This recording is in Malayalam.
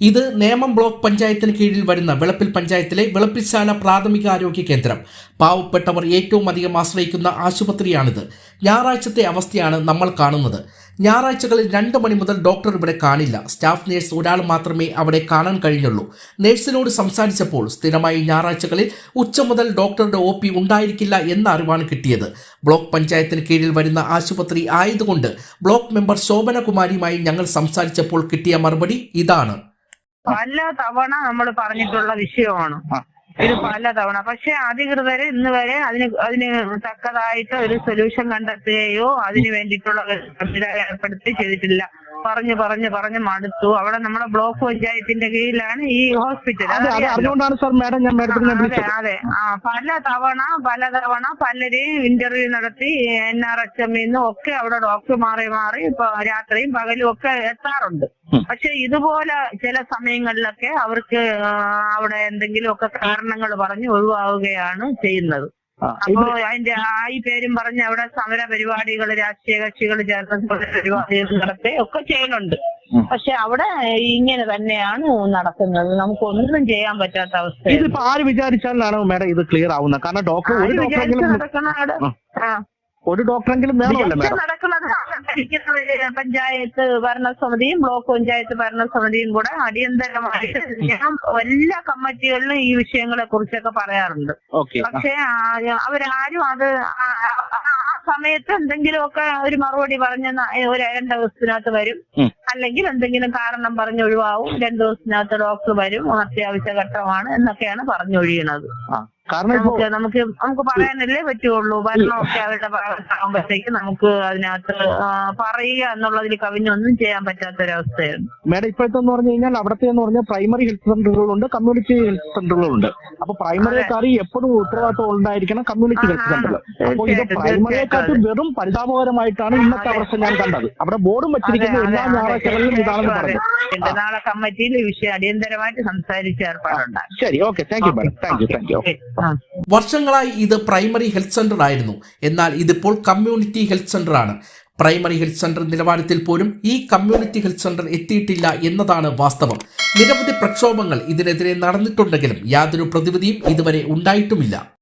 ഇത് നേമം ബ്ലോക്ക് പഞ്ചായത്തിന് കീഴിൽ വരുന്ന വിളപ്പിൽ പഞ്ചായത്തിലെ വിളപ്പിൽശാല പ്രാഥമിക ആരോഗ്യ കേന്ദ്രം. പാവപ്പെട്ടവർ ഏറ്റവും അധികം ആശ്രയിക്കുന്ന ആശുപത്രിയാണിത്. ഞായറാഴ്ചത്തെ അവസ്ഥയാണ് നമ്മൾ കാണുന്നത്. ഞായറാഴ്ചകളിൽ രണ്ട് മണി മുതൽ ഡോക്ടർ ഇവിടെ കാണില്ല. സ്റ്റാഫ് നേഴ്സ് ഒരാൾ മാത്രമേ അവിടെ കാണാൻ കഴിഞ്ഞുള്ളൂ. നേഴ്സിനോട് സംസാരിച്ചപ്പോൾ സ്ഥിരമായി ഞായറാഴ്ചകളിൽ ഉച്ച മുതൽ ഡോക്ടറുടെ ഒ പി ഉണ്ടായിരിക്കില്ല എന്ന അറിവാണ് കിട്ടിയത്. ബ്ലോക്ക് പഞ്ചായത്തിന് കീഴിൽ വരുന്ന ആശുപത്രി ആയതുകൊണ്ട് ബ്ലോക്ക് മെമ്പർ ശോഭനകുമാരിയുമായി ഞങ്ങൾ സംസാരിച്ചപ്പോൾ കിട്ടിയ മറുപടി ഇതാണ്. പല തവണ നമ്മൾ പറഞ്ഞിട്ടുള്ള വിഷയമാണ്. ഇത് പല തവണ. പക്ഷെ അധികൃതർ ഇന്ന് വരെ അതിന് അതിന് തക്കതായിട്ട് ഒരു സൊല്യൂഷൻ കണ്ടെത്തുകയോ അതിന് വേണ്ടിയിട്ടുള്ള സംവിധാനം ഏർപ്പെടുത്തി ചെയ്തിട്ടില്ല. പറഞ്ഞു പറഞ്ഞു പറഞ്ഞു മടുത്തു. അവിടെ നമ്മുടെ ബ്ലോക്ക് പഞ്ചായത്തിന്റെ കീഴിലാണ് ഈ ഹോസ്പിറ്റൽ. അതെ അതെ. അറിഞ്ഞുകൊണ്ടാണ് സാർ മാഡം ഞാൻ അതെ അതെ. ആ പല തവണ പല തവണ പലരെയും ഇന്റർവ്യൂ നടത്തി എൻ ആർ എച്ച് എമ്മിന്നും ഒക്കെ അവിടെ ഡോക്ടർ മാറി മാറി ഇപ്പൊ രാത്രിയും പകലും ഒക്കെ എത്താറുണ്ട്. പക്ഷെ ഇതുപോലെ ചില സമയങ്ങളിലൊക്കെ അവർക്ക് അവിടെ എന്തെങ്കിലുമൊക്കെ കാരണങ്ങൾ പറഞ്ഞ് ഒഴിവാവുകയാണ് ചെയ്യുന്നത്. അപ്പോ അതിന്റെ ആ ഈ പേരും പറഞ്ഞ് അവിടെ സമര പരിപാടികൾ രാഷ്ട്രീയ കക്ഷികൾ ചേർന്ന് പരിപാടികൾ നടത്തി ഒക്കെ ചെയ്യുന്നുണ്ട്. പക്ഷെ അവിടെ ഇങ്ങനെ തന്നെയാണ് നടക്കുന്നത്. നമുക്കൊന്നും ചെയ്യാൻ പറ്റാത്ത അവസ്ഥ ഇതിപ്പോ ആര് വിചാരിച്ചാലാണ് മേഡം ഇത് ക്ലിയർ ആവുന്നത്? കാരണം ഡോക്ടർ ഒരു ഡോക്ടറെങ്കിലും. ആ. ഒരു ഡോക്ടറെങ്കിലും നടക്കുന്നത് പഞ്ചായത്ത് ഭരണസമിതിയും ബ്ലോക്ക് പഞ്ചായത്ത് ഭരണസമിതിയും കൂടെ അടിയന്തരമായിട്ട് ഞാൻ എല്ലാ കമ്മിറ്റികളിലും ഈ വിഷയങ്ങളെ കുറിച്ചൊക്കെ പറയാറുണ്ട്. പക്ഷെ അവരാരും അത് സമയത്ത് എന്തെങ്കിലുമൊക്കെ ഒരു മറുപടി പറഞ്ഞ ഒരു രണ്ട് ദിവസത്തിനകത്ത് വരും. അല്ലെങ്കിൽ എന്തെങ്കിലും കാരണം പറഞ്ഞ് ഒഴിവാവും. രണ്ടു ദിവസത്തിനകത്ത് ഡോക്ടർ വരും. അത്യാവശ്യ ഘട്ടമാണ് എന്നൊക്കെയാണ് പറഞ്ഞൊഴിയണത് കാരണം ഇപ്പോ നമുക്ക് നമുക്ക് നമുക്ക് പറയാനല്ലേ പറ്റുള്ളൂ. ഭരണമൊക്കെ അവരുടെ ഭാഗത്താകുമ്പോഴത്തേക്ക് നമുക്ക് അതിനകത്ത് പറയുക എന്നുള്ളതിൽ കവിഞ്ഞൊന്നും ചെയ്യാൻ പറ്റാത്ത ഒരവസ്ഥയാണ് മേഡം ഇപ്പോഴത്തെ എന്ന് പറഞ്ഞു കഴിഞ്ഞാൽ അവിടത്തെ എന്ന് പറഞ്ഞാൽ പ്രൈമറി ഹെൽത്ത് സെന്ററുകളുണ്ട് കമ്മ്യൂണിറ്റി ഹെൽത്ത് സെന്ററുകളുണ്ട് അപ്പൊ പ്രൈമറിയെക്കാർ എപ്പോഴും ഉത്തരവാദിത്വം ഉണ്ടായിരിക്കണം കമ്മ്യൂണിറ്റി ഹെൽത്ത് സെന്ററിൽ അപ്പോൾ ഇത് പ്രൈമറിയെക്കാട്ടും വെറും പരിതാപകരമായിട്ടാണ് ഇന്നത്തെ അവസ്ഥ ഞാൻ കണ്ടത്. അവിടെ ബോർഡും വെച്ചിരിക്കുന്നത് എല്ലാ ഞായറാഴ്ചകളിലും ഇതാണെന്ന് പറഞ്ഞു. നാളെ കമ്മിറ്റിയിൽ ഈ വിഷയം അടിയന്തരമായിട്ട് സംസാരിച്ച ഏർപ്പാടുണ്ടാകും. ശരി okay. Thank you madam thank you thank you വർഷങ്ങളായി ഇത് പ്രൈമറി ഹെൽത്ത് സെന്റർ ആയിരുന്നു. എന്നാൽ ഇതിപ്പോൾ കമ്മ്യൂണിറ്റി ഹെൽത്ത് സെന്റർ ആണ്. പ്രൈമറി ഹെൽത്ത് സെന്റർ നിലവാരത്തിൽ പോലും ഈ കമ്മ്യൂണിറ്റി ഹെൽത്ത് സെന്റർ എത്തിയിട്ടില്ല എന്നതാണ് വാസ്തവം. നിരവധി പ്രക്ഷോഭങ്ങൾ ഇതിനെതിരെ നടന്നിട്ടുണ്ടെങ്കിലും യാതൊരു പ്രതിവിധിയും ഇതുവരെ ഉണ്ടായിട്ടുമില്ല.